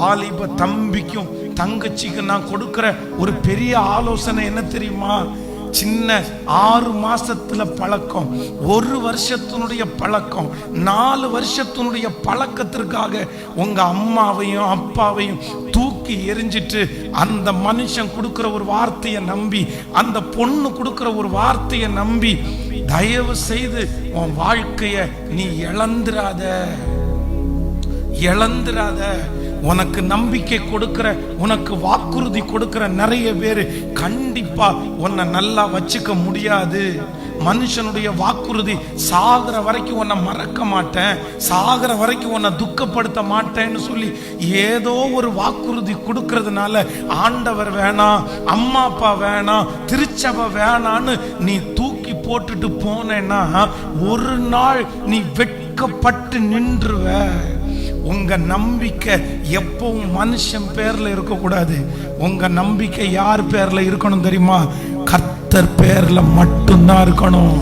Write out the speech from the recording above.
வாலிப தம்பிக்கும் தங்கச்சிக்கு நான் கொடுக்கிற ஒரு பெரிய ஆலோசனை என்ன தெரியுமா? சின்ன ஆறு மாசத்துல பழக்கம் ஒரு வருஷத்தினுடைய பழக்கம் நாலு வருஷத்தினுடைய பழக்கத்திற்காக உங்க அம்மாவையும் அப்பாவையும் தூக்கி எரிஞ்சிட்டு அந்த மனுஷன் கொடுக்கிற ஒரு வார்த்தையை நம்பி அந்த பொண்ணு கொடுக்கிற ஒரு வார்த்தையை நம்பி தயவு செய்து உன் வாழ்க்கைய நீ இழந்துராத இழந்துராத உனக்கு நம்பிக்கை கொடுக்கிற உனக்கு வாக்குறுதி கொடுக்கிற நிறைய பேர் கண்டிப்பா உன்னை நல்லா வச்சுக்க முடியாது. மனுஷனுடைய வாக்குறுதி சாகிற வரைக்கும் உன்னை மறக்க மாட்டேன் சாகிற வரைக்கும் உன்னை துக்கப்படுத்த மாட்டேன்னு சொல்லி ஏதோ ஒரு வாக்குறுதி கொடுக்கறதுனால ஆண்டவர் வேணாம் அம்மா அப்பா வேணாம் திருச்சபை வேணான்னு நீ தூக்கி போட்டுட்டு போனேன்னா ஒரு நாள் நீ வெட்கப்பட்டு நின்றுவ. உங்க நம்பிக்கை எப்பவும் மனுஷன் பேர்ல இருக்கக்கூடாது. உங்க நம்பிக்கை யார் பேர்ல இருக்கணும் தெரியுமா? கர்த்தர் பேர்ல மட்டும்தான் இருக்கணும்.